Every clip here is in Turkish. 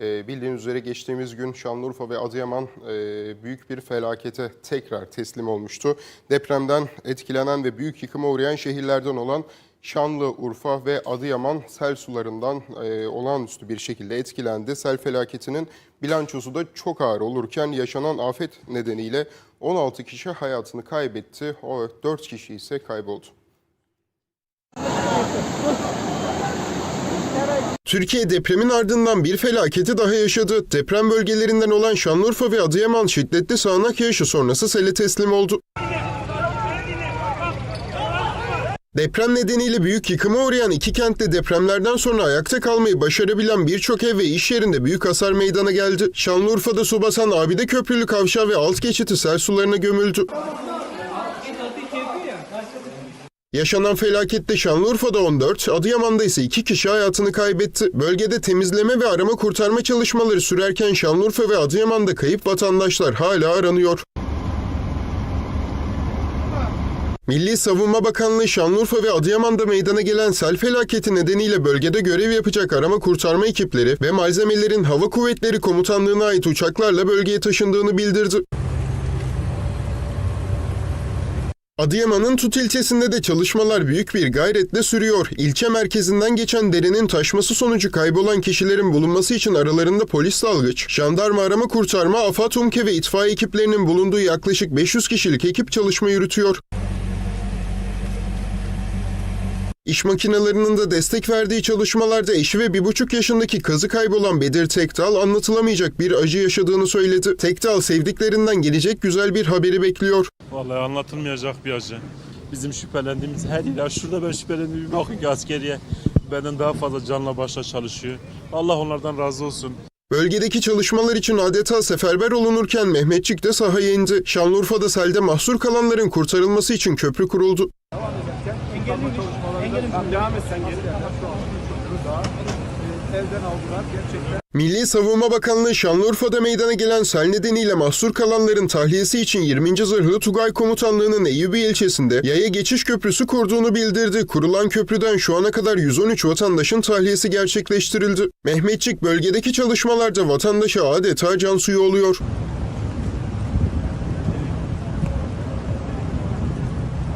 Ee, bildiğiniz üzere geçtiğimiz gün Şanlıurfa ve Adıyaman e, büyük bir felakete tekrar teslim olmuştu. Depremden etkilenen ve büyük yıkıma uğrayan şehirlerden olan Şanlıurfa ve Adıyaman sel sularından e, olağanüstü bir şekilde etkilendi. Sel felaketinin bilançosu da çok ağır olurken yaşanan afet nedeniyle 16 kişi hayatını kaybetti. O 4 kişi ise kayboldu. Türkiye depremin ardından bir felaketi daha yaşadı. Deprem bölgelerinden olan Şanlıurfa ve Adıyaman şiddetli sağanak yağışı sonrası sele teslim oldu. Deprem nedeniyle büyük yıkıma uğrayan iki kentte depremlerden sonra ayakta kalmayı başarabilen birçok ev ve iş yerinde büyük hasar meydana geldi. Şanlıurfa'da su basan Abide Köprülü Kavşağı ve alt geçiti sel sularına gömüldü. Yaşanan felakette Şanlıurfa'da 14, Adıyaman'da ise 2 kişi hayatını kaybetti. Bölgede temizleme ve arama kurtarma çalışmaları sürerken Şanlıurfa ve Adıyaman'da kayıp vatandaşlar hala aranıyor. Milli Savunma Bakanlığı Şanlıurfa ve Adıyaman'da meydana gelen sel felaketi nedeniyle bölgede görev yapacak arama kurtarma ekipleri ve malzemelerin Hava Kuvvetleri Komutanlığı'na ait uçaklarla bölgeye taşındığını bildirdi. Adıyaman'ın Tut ilçesinde de çalışmalar büyük bir gayretle sürüyor. İlçe merkezinden geçen derenin taşması sonucu kaybolan kişilerin bulunması için aralarında polis dalgıç, jandarma arama kurtarma, AFAD, UMKE ve itfaiye ekiplerinin bulunduğu yaklaşık 500 kişilik ekip çalışma yürütüyor. İş makinelerinin de destek verdiği çalışmalarda eşi ve bir buçuk yaşındaki kızı kaybolan Bedir Tekdal anlatılamayacak bir acı yaşadığını söyledi. Tekdal sevdiklerinden gelecek güzel bir haberi bekliyor. Vallahi anlatılmayacak bir acı. Bizim şüphelendiğimiz her yer. Şurada ben şüphelendiğim bakın ki askeriye benden daha fazla canla başla çalışıyor. Allah onlardan razı olsun. Bölgedeki çalışmalar için adeta seferber olunurken Mehmetçik de sahaya indi. Şanlıurfa'da selde mahsur kalanların kurtarılması için köprü kuruldu. Devam et sen geri. Evden aldılar gerçekten. Milli Savunma Bakanlığı Şanlıurfa'da meydana gelen sel nedeniyle mahsur kalanların tahliyesi için 20. Zırhlı Tugay Komutanlığı'nın Eyyubi ilçesinde yaya geçiş köprüsü kurduğunu bildirdi. Kurulan köprüden şu ana kadar 113 vatandaşın tahliyesi gerçekleştirildi. Mehmetçik bölgedeki çalışmalarda vatandaşa adeta can suyu oluyor.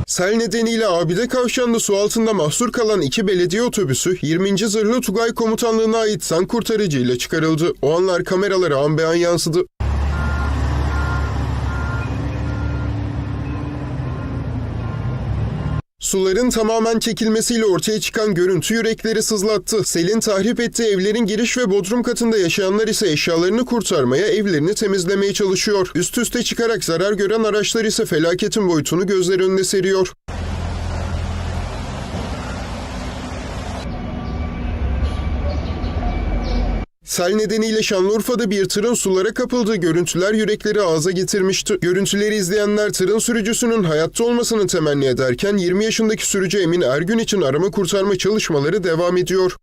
Sel nedeniyle Abide Kavşağı'nda su altında mahsur kalan iki belediye otobüsü 20. Zırhlı Tugay Komutanlığı'na ait san kurtarıcı ile çıkarıldı. O anlar kameralara an be an yansıdı. Suların tamamen çekilmesiyle ortaya çıkan görüntü yürekleri sızlattı. Selin tahrip ettiği evlerin giriş ve bodrum katında yaşayanlar ise eşyalarını kurtarmaya, evlerini temizlemeye çalışıyor. Üst üste çıkarak zarar gören araçlar ise felaketin boyutunu gözler önüne seriyor. Sel nedeniyle Şanlıurfa'da bir tırın sulara kapıldığı görüntüler yürekleri ağza getirmişti. Görüntüleri izleyenler tırın sürücüsünün hayatta olmasını temenni ederken 20 yaşındaki sürücü Emin Ergün için arama kurtarma çalışmaları devam ediyor.